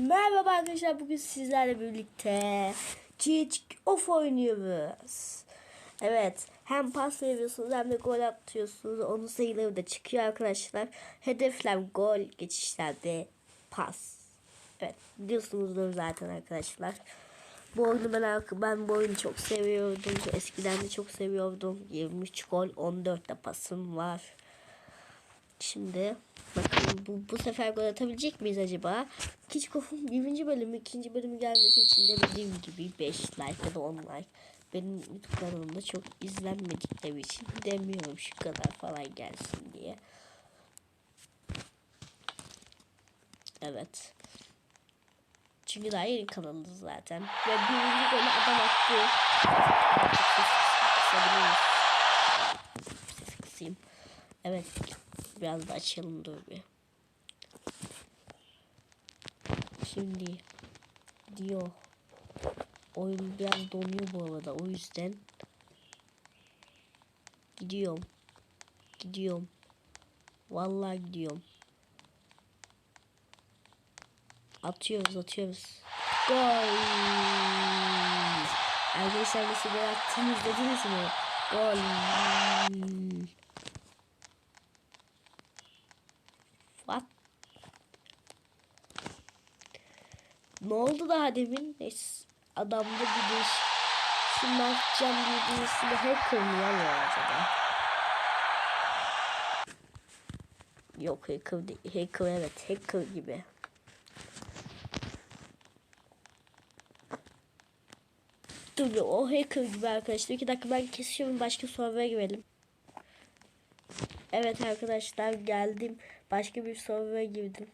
Merhaba arkadaşlar bugün sizlerle birlikte Cheat Off oynuyoruz. Evet hem pas veriyorsunuz hem de gol atıyorsunuz. Onun sayıları da çıkıyor arkadaşlar. Hedefler gol, geçişler ve pas. Evet biliyorsunuzdur zaten arkadaşlar. Bu oyunu ben, ben bu oyunu çok seviyordum. Eskiden de çok seviyordum. 23 gol 14 de pasım var. Şimdi bakın bu, bu sefer gol atabilecek miyiz acaba? Kickoff'un birinci bölümü, ikinci bölümü gelmesi için de dediğim gibi 5 like ya da 10 like. Benim YouTube kanalımda çok izlenmedikleri için demiyorum şu kadar falan gelsin diye. Evet. Çünkü daha yeni kanalımız zaten. Ve birinci golü adam attı. Evet. Biraz da açalım dur bir. Şimdi diyor. Oyun biraz donuyor bu arada. O yüzden gidiyorum. Gidiyorum. Vallahi gidiyorum. Atıyoruz atıyoruz. Gol. Arkadaşlar nasıl gol attığını izlediniz mi? Gol. What? Ne oldu daha demin? Neyse. Adamda bir değiş. Şimdi atacağım diye birisini ya bu acaba? Yok hacker değil. Hacker evet hacker gibi. Dur bir, o hacker gibi arkadaşlar. İki dakika ben kesiyorum başka soruya girelim. Evet arkadaşlar geldim. Başka bir soruya girdim.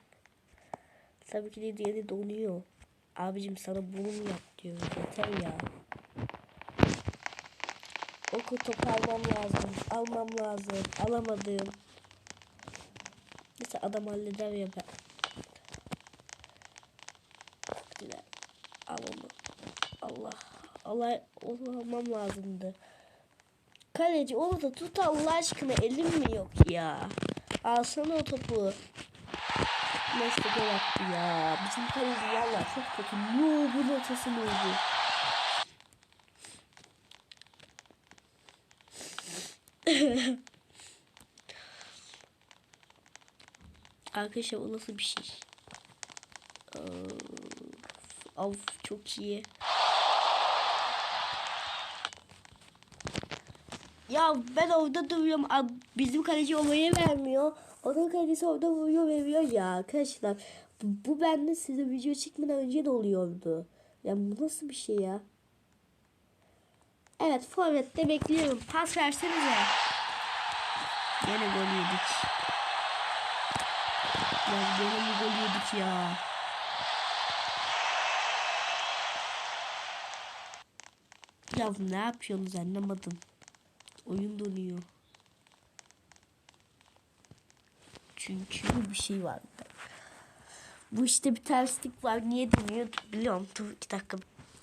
Tabii ki de diğeri donuyor. Abicim sana bunu mu yap diyor. Yeter ya. Oku top almam lazım. Almam lazım. Alamadım. Neyse adam halleder ya ben. Al onu. Allah. Allah. Onu almam lazımdı. Kaleci onu da tut Allah aşkına elim mi yok ya? Alsana o topu. Neyse gol attı ya. Bizim kaleci valla çok kötü. Noob'un ötesi noob'u. Arkadaşlar o nasıl bir şey? Of, çok iyi. Ya ben orada duruyorum. Bizim kaleci olmayı vermiyor. Onun kalecisi orada vuruyor veriyor ya arkadaşlar. Bu, bu bende size video çekmeden önce de oluyordu. Ya bu nasıl bir şey ya? Evet forvette bekliyorum. Pas versenize. Yine gol yedik. Ya yine bir gol yedik ya. Ya ne yapıyorsunuz anlamadım. Oyun donuyor. Çünkü bir şey var. Bu işte bir terslik var. Niye dönüyor biliyorum. Dur iki dakika.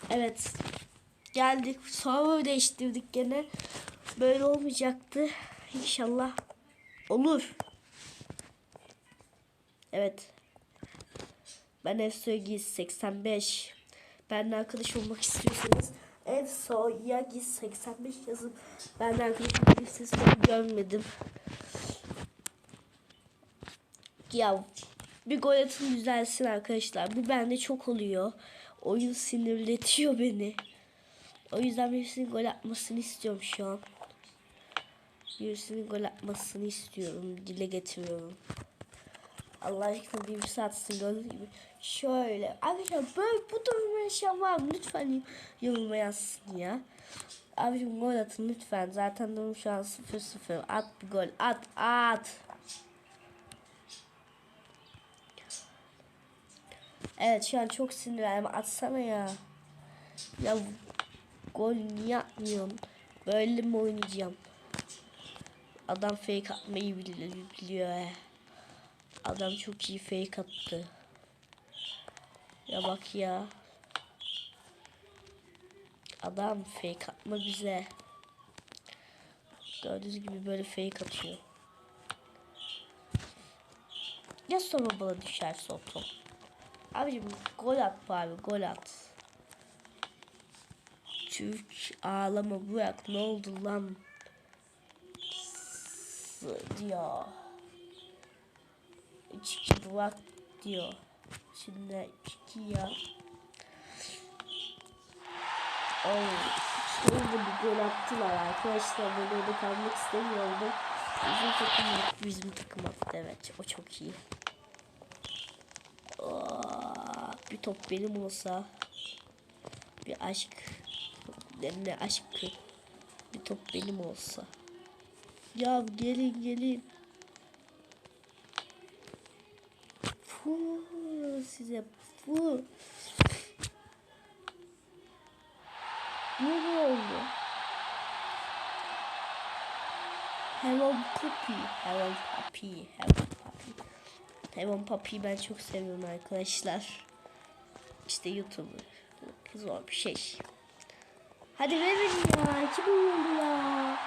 Evet. Geldik. Sonra değiştirdik gene. Böyle olmayacaktı. İnşallah olur. Evet. Ben Efsoyagi 85. Benimle arkadaş olmak istiyorsanız Efsoyagi 85 yazın. Benimle arkadaş olmak istiyorsanız görmedim. Ya bir gol atın düzelsin arkadaşlar. Bu bende çok oluyor. Oyun sinirletiyor beni. O yüzden birisinin gol atmasını istiyorum şu an. Birisinin gol atmasını istiyorum. Dile getiriyorum. Allah aşkına birisi atsın gördüğünüz gibi. Şöyle. Arkadaşlar böyle bu durumu yaşayan var mı? Lütfen yoruma yazsın ya. Abicim gol atın lütfen. Zaten durum şu an 0-0. At bir gol. At at. Evet şu an çok sinirlendim. Atsana ya. Ya gol niye atmıyorsun? Böyle mi oynayacağım? Adam fake atmayı biliyor. Adam çok iyi fake attı. Ya bak ya. Adam fake atma bize. Gördüğünüz gibi böyle fake atıyor. Ya sonra bana düşerse o top. Abicim gol at bari gol at. Türk ağlama bırak ne oldu lan? S- diyor. 3-2 bırak diyor. Şimdi 2 ya. Oh, işte bir gol attılar arkadaşlar. Ben orada kalmak istemiyordum. Bizim takım bizim takım attı evet. O çok iyi. Aa, bir top benim olsa bir aşk ne, aşkı bir top benim olsa. Ya gelin gelin. Fu size fu ne oldu. Hello Puppy Hello Puppy Hello Puppy. Hello Puppy'yi ben çok seviyorum arkadaşlar İşte YouTuber zor bir şey Hadi verin ya. İki gol oldu ya.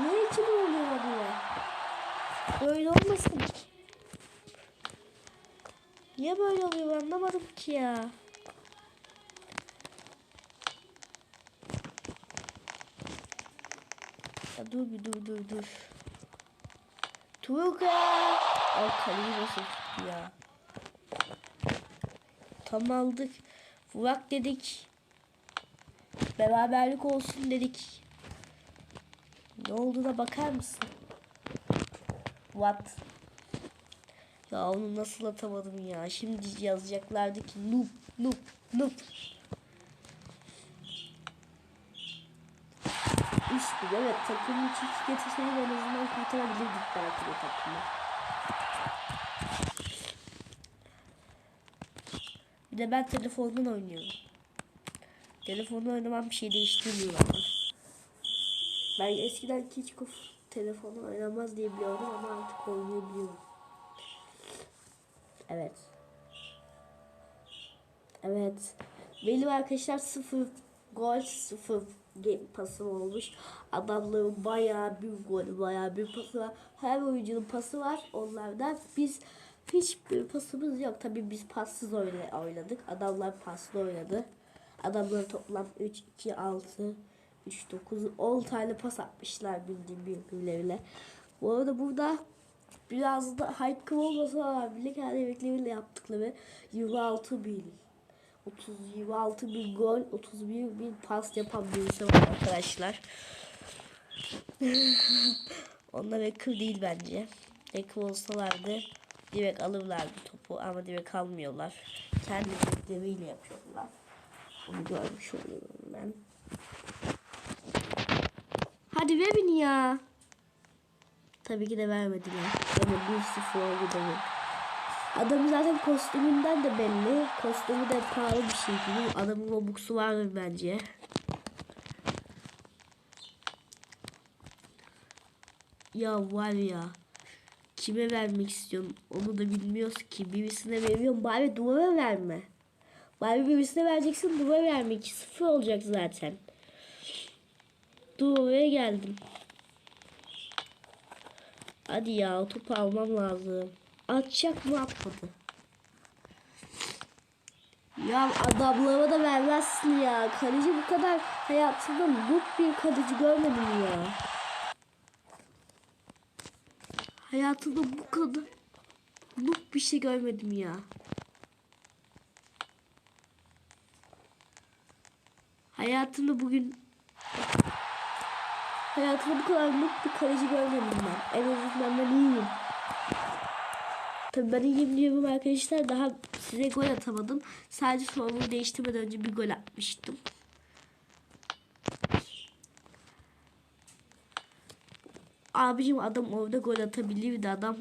Niye iki gol oluyor böyle? Böyle olmasın. Niye böyle oluyor anlamadım ki ya. Ya dur bir dur dur dur. Tuğka. Ay kaleyi tuttu ya. Tam aldık. Vurak dedik. Beraberlik olsun dedik. Ne olduğuna bakar mısın? What? Ya onu nasıl atamadım ya. Şimdi yazacaklardı ki noob noob noob. İşte evet takımın çift getirseydi en azından kurtarabilirdik belki de takımı. Bir de ben telefondan oynuyorum. Telefonla oynamam bir şey değiştirmiyor ama. Ben eskiden hiç telefonla oynamaz diye biliyordum ama artık oynayabiliyorum. Evet. Evet. Benim arkadaşlar sıfır gol sıfır game pasım olmuş. Adamların bayağı bir gol bayağı bir pası var. Her oyuncunun pası var. Onlardan biz hiçbir pasımız yok. Tabii biz passız oynadık. Adamlar paslı oynadı. Adamlar toplam 3, 2, 6, 3, 9, 10 tane pas atmışlar bildiğim birbirlerine. Bu arada burada biraz da haykım olmasa bile kendi emekleriyle yaptıkları 26 bin 30 26 bin gol 31 bin pas yapan birisi var arkadaşlar. Onlar ekır değil bence. Ekır olsalardı direkt alırlardı topu ama direkt almıyorlar. Kendi emekleriyle yapıyorlar. Onu görmüş oluyorum ben. Hadi ver ya. Tabii ki de vermediler. Ama bir 0 oldu demek. Adam zaten kostümünden de belli. Kostümü de pahalı bir şey değil. Adamın robuksu vardır bence. Ya var ya. Kime vermek istiyorum onu da bilmiyoruz ki. Birisine veriyorum bari duvara verme. Bari birisine vereceksin duvara verme. 2-0 olacak zaten. Dur geldim. Hadi ya topu almam lazım. Atacak mı atmadı. Ya adamlara da vermezsin ya. Kaleci bu kadar hayatımda noob bir kaleci görmedim ya. Hayatımda bu kadar noob bir şey görmedim ya. Hayatımda bugün hayatımda bu kadar mutlu bir kaleci görmedim ben. En azından ben iyiyim. Tabii ben iyiyim diyorum arkadaşlar. Daha size gol atamadım. Sadece formumu değiştirmeden önce bir gol atmıştım. Abicim adam orada gol atabilirdi. Adam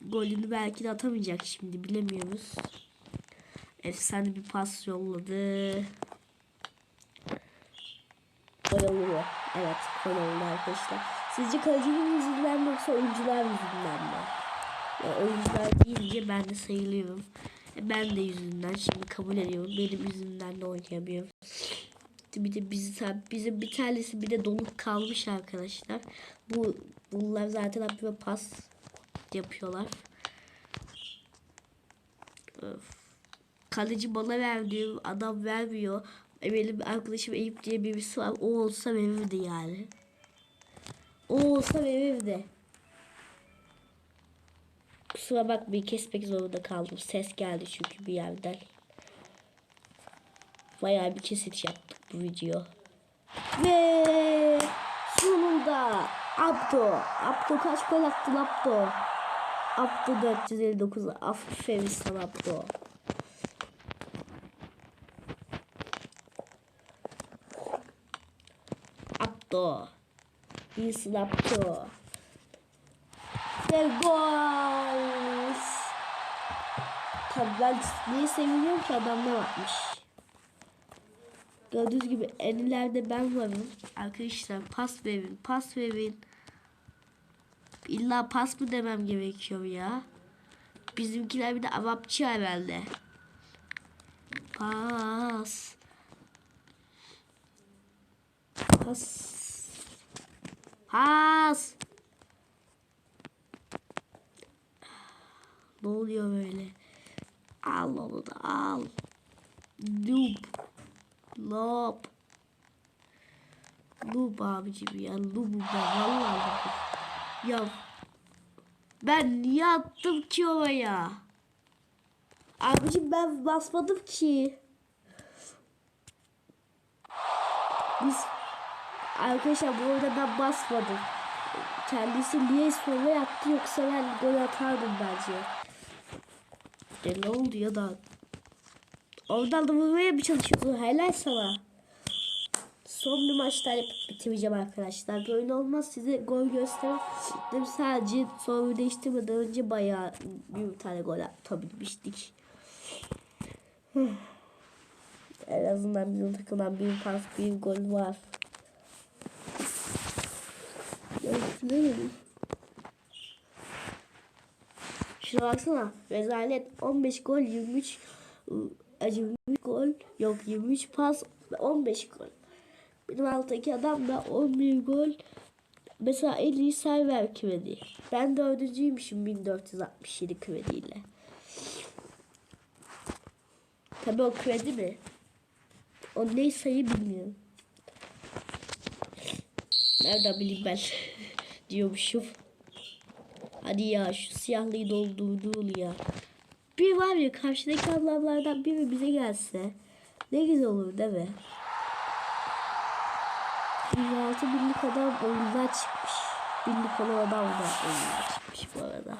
golünü belki de atamayacak şimdi bilemiyoruz. Efsane bir pas yolladı. Gol oluyor. Evet gol arkadaşlar. Sizce kalecinin yüzünden mi yoksa oyuncular yüzünden mi? Ya, oyuncular deyince ben de sayılıyorum. E, ben de yüzünden şimdi kabul ediyorum. Benim yüzümden de oynayamıyorum. Bir de bizi, bizim bir tanesi bir de donuk kalmış arkadaşlar. Bu bunlar zaten bir pas yapıyorlar. kaleci bana ver diyor. Adam vermiyor. E, Benim arkadaşım Eyüp diye birisi var. O olsa verirdi yani. O olsa verirdi. Kusura bakmayın kesmek zorunda kaldım. Ses geldi çünkü bir yerden. Bayağı bir yaptık bu video. Ve sonunda Abdo. Abdo kaç gol attın Abdo? Abdo 459. Aferin sana Abdo. Abdo. İyisin Abdo. Ve gol. Tabii ben niye seviniyorum ki adam ne varmış. Gördüğünüz gibi en ileride ben varım. Arkadaşlar pas verin, pas verin. İlla pas mı demem gerekiyor ya? Bizimkiler bir de Arapça herhalde. Pas. Pas. Pas. Ne oluyor böyle? Al onu da al. Noob. Noob. Noob abicim ya. Ben. Vallahi. Ya. Ben niye attım ki oraya? Abicim ben basmadım ki. Biz arkadaşlar bu arada ben basmadım. Kendisi niye sonra yaptı yoksa ben gol atardım bence. E ne oldu ya da Oradan da vurmaya mı çalışıyorsun? Helal sana. Son bir maçta yapıp bitireceğim arkadaşlar. Böyle olmaz size gol gösterdim. Sadece soru değiştirmeden önce bayağı bir tane gol atabilmiştik. en azından bizim takımdan bir pas bir gol var. Gördün Şuna baksana. Rezalet 15 gol 23 ıı, 23 gol yok 23 pas 15 gol. Benim alttaki adam da 11 gol. Mesela en iyi server kredi. Ben dördüncüymüşüm 1467 krediyle. Tabi o kredi mi? O ne sayı bilmiyorum. Nereden bileyim ben diyormuşum. Hadi ya şu siyahlıyı doldurduğul ya. Bir var ya karşıdaki ablamlardan biri bize gelse ne güzel olur değil mi? 106 binlik adam oyundan çıkmış. Binlik olan adam da oyundan çıkmış bu arada.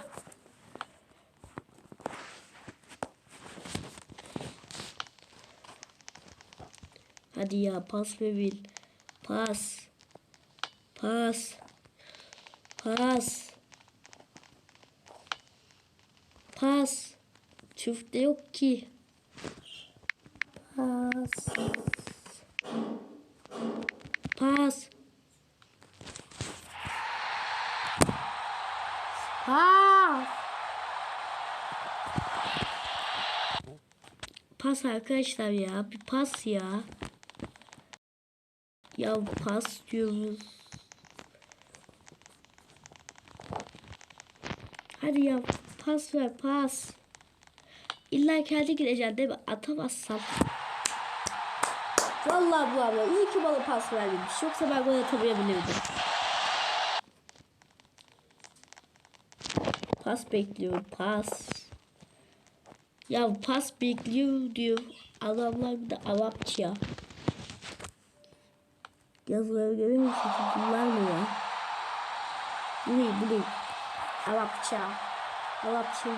Hadi ya pas verin. Pas. Pas. Pas. Pas. Çifte yok ki. Pas. Pas. Pas. Pas arkadaşlar ya. Bir pas ya. Ya pas diyoruz. Hadi ya pas ver pas. İlla kendi gideceksin değil mi? Atamazsam. Vallahi bu abla iyi ki bana pas vermemiş. Yoksa ben gol atamayabilirdim. Pas bekliyorum pas. Ya pas bekliyor diyor. Adamlar bir de Arapça. Yazıları görüyor musun? Bunlar mı ya? Bu ne bu ne? Arapça. Arapça.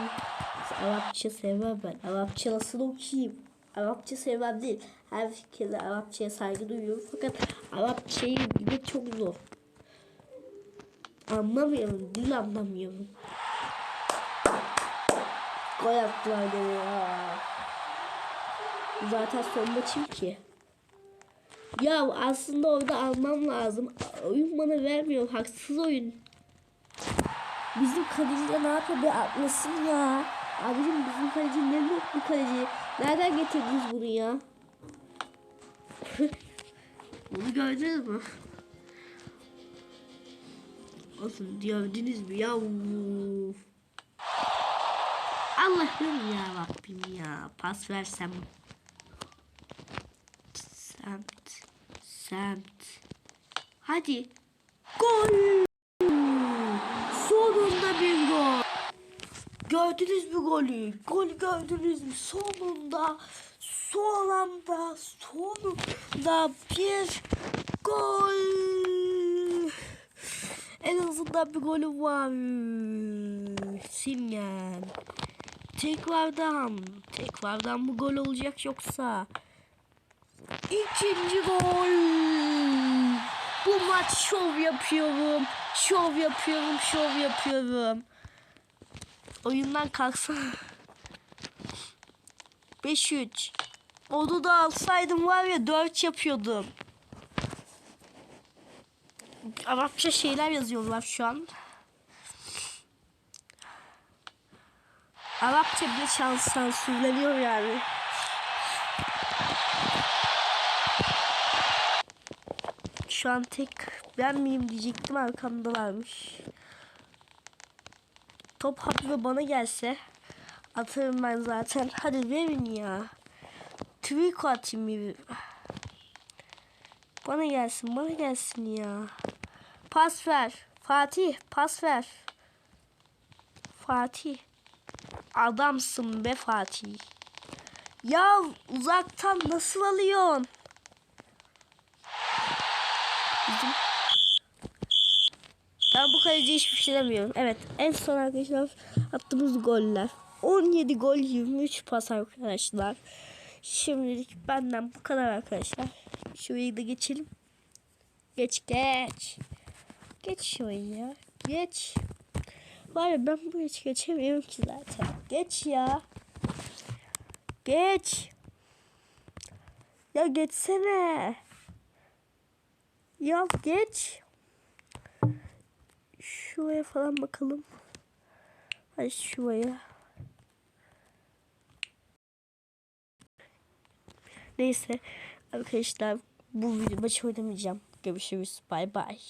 Arapça sevmem ben. Arapça nasıl okuyayım? Arapça sevmem değil. Her fikirde Arapçaya saygı duyuyorum. Fakat Arapçayı bilmek çok zor. Anlamıyorum. Dil anlamıyorum. Gol attılar gene ya. Zaten son maçım ki. Ya aslında orada almam lazım. Oyun bana vermiyor. Haksız oyun. Bizim kaleciler ne yapıyor be atlasın ya. Abicim bizim kaleci ne yok bu kaleci. Nereden getirdiniz bunu ya? bunu gördünüz mü? Olsun gördünüz mü ya? Allah'ım ya Rabbim ya. Pas versem. Semt. Semt. Hadi. Gol. Sonunda bir gol. Gördünüz mü golü? Gol gördünüz mü? Sonunda. Son anda. Sonunda bir gol. En azından bir golü var. Simgen. Tekrardan. Tekrardan bu gol olacak yoksa. İkinci gol. Bu maç şov yapıyorum. Şov yapıyorum, şov yapıyorum. Oyundan kalksana. 5-3. Onu da alsaydım var ya 4 yapıyordum. Arapça şeyler yazıyorlar şu an. Arapça bile şans sansürleniyor yani. Şu an tek ben miyim diyecektim arkamda varmış. Top hafif bana gelse atarım ben zaten. Hadi verin ya. Tweak atayım bir. Bana gelsin bana gelsin ya. Pas ver. Fatih pas ver. Fatih. Adamsın be Fatih. Ya uzaktan nasıl alıyorsun? Bizim... Ben bu kaleci hiçbir şey demiyorum. Evet en son arkadaşlar attığımız goller. 17 gol 23 pas arkadaşlar. Şimdilik benden bu kadar arkadaşlar. Şurayı da geçelim. Geç geç. Geç şurayı ya. Geç. Var ya ben bu hiç geçemiyorum ki zaten. Geç ya. Geç. Ya geçsene. Ya geç. Şuraya falan bakalım. Hadi şuraya. Neyse arkadaşlar bu video maçı oynamayacağım. Görüşürüz. Bay bay.